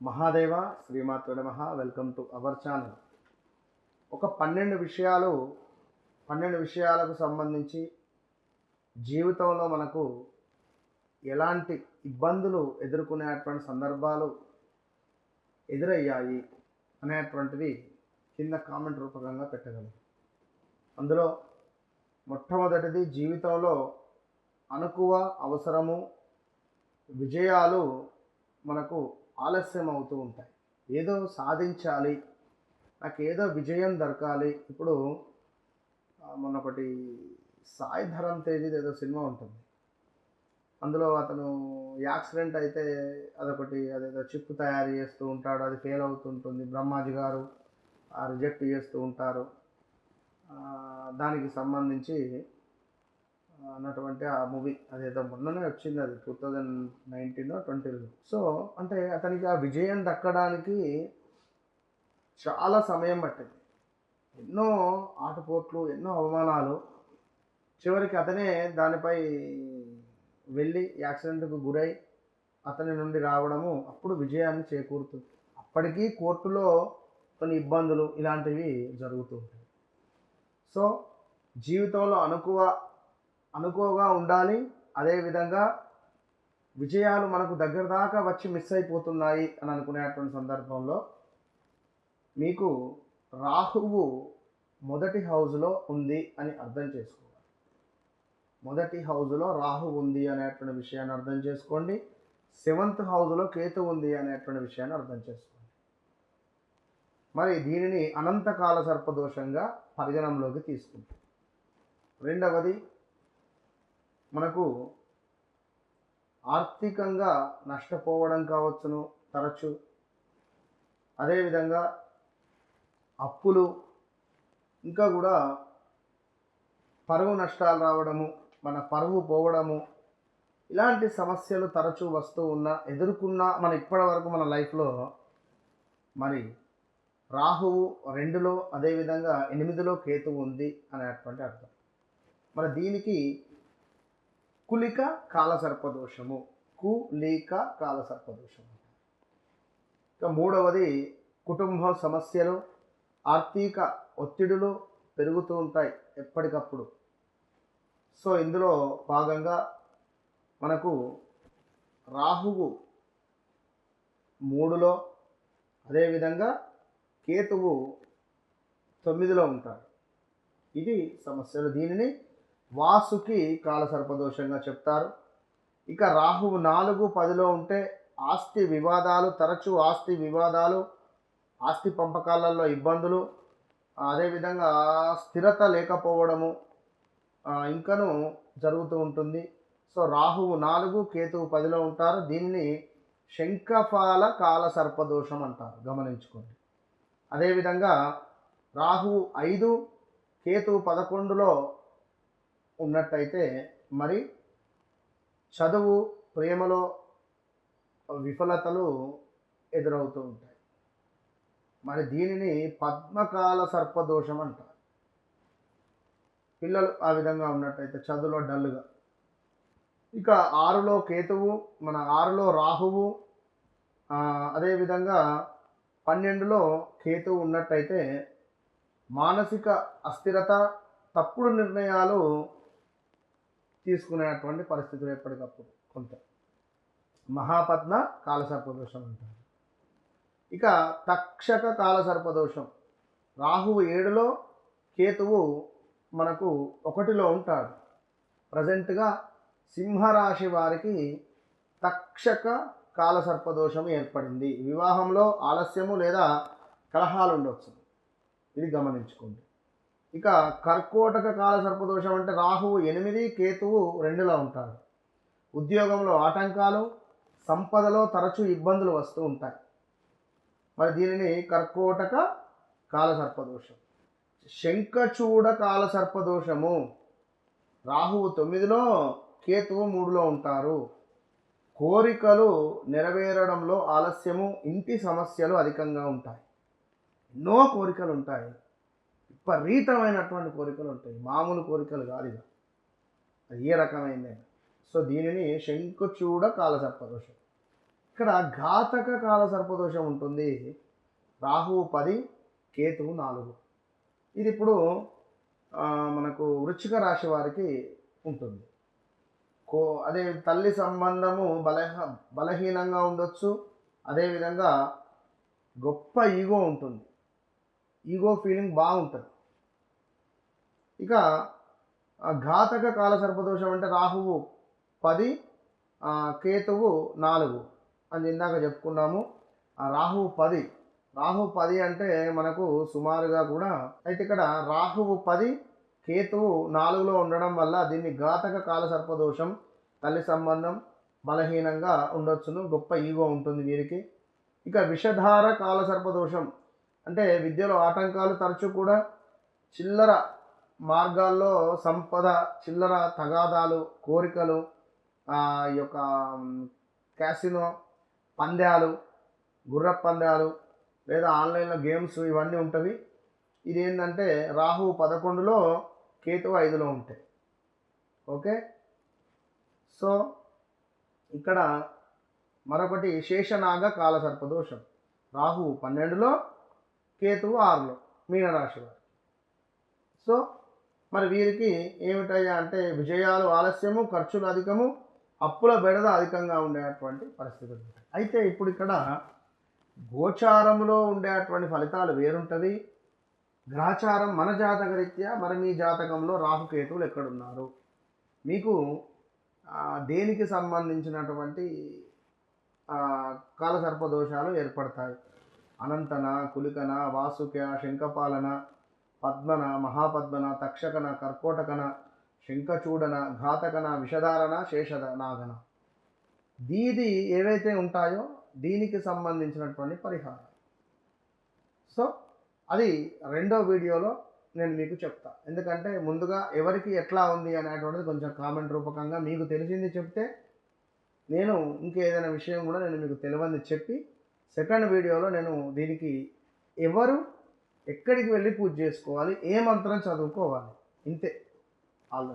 మహాదేవ శ్రీమాత్రుడ మహా welcome to our channel ఒక పన్నెండు విషయాలు పన్నెండు విషయాలకు సంబంధించి జీవితంలో మనకు ఎలాంటి ఇబ్బందులు ఎదుర్కొనేటువంటి సందర్భాలు ఎదురయ్యాయి అనేటువంటిది కింద కామెంట్ రూపకంగా పెట్టగలం. అందులో మొట్టమొదటిది జీవితంలో అనుకువ అవసరము విజయాలు మనకు ఆలస్యం అవుతూ ఉంటాయి. ఏదో సాధించాలి నాకు ఏదో విజయం దొరకాలి. ఇప్పుడు మొన్నొకటి మొన్న ఒకటి సాయి ధరం తేజీది ఏదో సినిమా ఉంటుంది. అందులో అతను యాక్సిడెంట్ అయితే అదొకటి అదేదో చిప్ తయారు చేస్తూ ఉంటాడు అది ఫెయిల్ అవుతుంటుంది. బ్రహ్మాజీ గారు రిజెక్ట్ చేస్తూ ఉంటారు. దానికి సంబంధించి అన్నటువంటి ఆ మూవీ అదేదో మొన్ననే వచ్చింది అది టూ థౌజండ్ నైన్టీన్ ట్వంటీలో సో అంటే అతనికి ఆ విజయం దక్కడానికి చాలా సమయం పట్టింది. ఎన్నో ఆటపోట్లు ఎన్నో అవమానాలు. చివరికి అతనే దానిపై వెళ్ళి యాక్సిడెంట్కు గురై అతని నుండి రావడము అప్పుడు విజయాన్ని చేకూరుతుంది. అప్పటికీ కోర్టులో కొన్ని ఇబ్బందులు ఇలాంటివి జరుగుతూ ఉంటాయి. సో జీవితంలో అనుకువ అనుకోగా ఉండాలి. అదేవిధంగా విజయాలు మనకు దగ్గర దాకా వచ్చి మిస్ అయిపోతున్నాయి అని అనుకునేటువంటి సందర్భంలో మీకు రాహువు మొదటి హౌస్లో ఉంది అని అర్థం చేసుకోవాలి. మొదటి హౌస్లో రాహు ఉంది అనేటువంటి విషయాన్ని అర్థం చేసుకోండి. సెవెంత్ హౌస్లో కేతు ఉంది అనేటువంటి విషయాన్ని అర్థం చేసుకోండి. మరి దీనిని అనంతకాల సర్పదోషంగా పరిగణంలోకి తీసుకుంటాం. రెండవది మనకు ఆర్థికంగా నష్టపోవడం కావచ్చును తరచు. అదేవిధంగా అప్పులు ఇంకా కూడా పరువు నష్టాలు రావడము మన పరువు పోవడము ఇలాంటి సమస్యలు తరచూ వస్తూ ఉన్నా ఎదుర్కొన్నా మన ఇప్పటి వరకు మన లైఫ్లో మరి రాహువు రెండులో అదేవిధంగా ఎనిమిదిలో కేతువు ఉంది అనేటువంటి అర్థం. మరి దీనికి కులిక కాలసర్పదోషము కులీక కాలసర్పదోషము. ఇక మూడవది కుటుంబ సమస్యలు ఆర్థిక ఒత్తిడులు పెరుగుతూ ఉంటాయి ఎప్పటికప్పుడు. సో ఇందులో భాగంగా మనకు రాహువు మూడులో అదేవిధంగా కేతువు తొమ్మిదిలో ఉంటాడు. ఇది సమస్యలు. దీనిని వాసుకి కాలసర్పదోషంగా చెప్తారు. ఇక రాహువు నాలుగు పదిలో ఉంటే ఆస్తి వివాదాలు తరచూ ఆస్తి వివాదాలు ఆస్తి పంపకాలలో ఇబ్బందులు అదేవిధంగా స్థిరత లేకపోవడము ఇంకను జరుగుతూ ఉంటుంది. సో రాహువు నాలుగు కేతువు పదిలో ఉంటారు. దీన్ని శంఖఫాల కాల సర్పదోషం అంటారు. గమనించుకోండి. అదేవిధంగా రాహువు ఐదు కేతువు పదకొండులో ఉన్నట్టయితే మరి చదువు ప్రేమలో విఫలతలు ఎదురవుతూ ఉంటాయి. మరి దీనిని పద్మకాల సర్పదోషం అంటారు. పిల్లలు ఆ విధంగా ఉన్నట్టయితే చదువులో డల్గా ఇక ఆరులో కేతువు మన ఆరులో రాహువు అదేవిధంగా పన్నెండులో కేతువు ఉన్నట్టయితే మానసిక అస్థిరత తప్పుడు నిర్ణయాలు తీసుకునేటువంటి పరిస్థితులు ఎప్పటికప్పుడు కొంత. మహాపద్మ కాలసర్పదోషం అంటారు. ఇక తక్షక కాలసర్పదోషం. రాహువు ఏడులో కేతువు మనకు ఒకటిలో ఉంటాడు. ప్రజెంట్గా సింహరాశి వారికి తక్షక కాలసర్పదోషం ఏర్పడింది. వివాహంలో ఆలస్యము లేదా కలహాలు ఉండవచ్చు ఇది గమనించుకోండి. ఇక కర్కోటక కాల సర్పదోషం అంటే రాహువు ఎనిమిది కేతువు రెండులో ఉంటాడు ఉద్యోగంలో ఆటంకాలు సంపదలో తరచూ ఇబ్బందులు వస్తూ ఉంటాయి. మరి దీనిని కర్కోటక కాల సర్పదోషం. శంఖచూడ కాల సర్పదోషము. రాహువు తొమ్మిదిలో కేతువు మూడులో ఉంటారు. కోరికలు నెరవేరడంలో ఆలస్యము ఇంటి సమస్యలు అధికంగా ఉంటాయి. ఎన్నో కోరికలు ఉంటాయి. విపరీతమైనటువంటి కోరికలు ఉంటాయి. మామూలు కోరికలు కాదు ఇక అది ఏ రకమైంది? సో దీనిని శంకుచూడ కాలసర్పదోషం. ఇక్కడ ఘాతక కాల సర్పదోషం ఉంటుంది. రాహువు పది కేతువు నాలుగు. ఇది ఇప్పుడు మనకు వృచ్చిక రాశి వారికి ఉంటుంది. కో అదే తల్లి సంబంధము బలహ బలహీనంగా ఉండొచ్చు. అదేవిధంగా గొప్ప ఈగో ఉంటుంది. ఈగో ఫీలింగ్ బాగుంటుంది. ఇక ఘాతక కాల సర్పదోషం అంటే రాహువు పది కేతువు నాలుగు అని ఇందాక చెప్పుకున్నాము. రాహువు పది రాహువు పది అంటే మనకు సుమారుగా కూడా అయితే ఇక్కడ రాహువు పది కేతువు నాలుగులో ఉండడం వల్ల దీన్ని ఘాతక కాల సర్పదోషం తల్లి సంబంధం బలహీనంగా ఉండొచ్చును గొప్ప ఈగో ఉంటుంది వీరికి. ఇక విషధార కాల సర్పదోషం అంటే విద్యలో ఆటంకాలు తరచూ కూడా చిల్లర మార్గాల్లో సంపద చిల్లర తగాదాలు కోరికలు ఆ, ఈ యొక్క క్యాసినో పందాలు గుర్ర పందాలు లేదా ఆన్లైన్లో గేమ్స్ ఇవన్నీ ఉంటవి. ఇదేంటంటే రాహు పదకొండులో కేతువు ఐదులో ఉంటాయి. ఓకే? సో ఇక్కడ మరొకటి శేషనాగ కాల సర్పదోషం రాహు పన్నెండులో కేతువు ఆరులో మీనరాశి వారు సో మరి వీరికి ఏమిటయ్యా అంటే విజయాలు ఆలస్యము ఖర్చులు అధికము అప్పుల బెడద అధికంగా ఉండేటువంటి పరిస్థితులు అయితే ఇప్పుడు ఇక్కడ గోచారంలో ఉండేటువంటి ఫలితాలు వేరుంటుంది. గ్రాచారం మన జాతక రీత్యా మరి మీ జాతకంలో రాహుకేతువులు ఎక్కడున్నారు? మీకు దేనికి సంబంధించినటువంటి కాలసర్పదోషాలు ఏర్పడతాయి? అనంతన కులికన వాసుక శంఖపాలన పద్మన మహాపద్మన తక్షకన కర్కోటకన శంఖచూడన ఘాతకన విషధారణ శేషద నాగన దీది ఏవైతే ఉంటాయో దీనికి సంబంధించినటువంటి పరిహారం. సో అది రెండో వీడియోలో నేను మీకు చెప్తా. ఎందుకంటే ముందుగా ఎవరికి ఎట్లా ఉంది అనేటువంటిది కొంచెం కామెంట్ రూపకంగా మీకు తెలిసింది చెప్తే నేను ఇంకేదైనా విషయం కూడా నేను మీకు తెలియంది చెప్పి సెకండ్ వీడియోలో నేను దీనికి ఎవరు ఎక్కడికి వెళ్ళి పూజ చేసుకోవాలి? ఏ మంత్రం చదువుకోవాలి? ఇంతే. ఆల్రెడీ.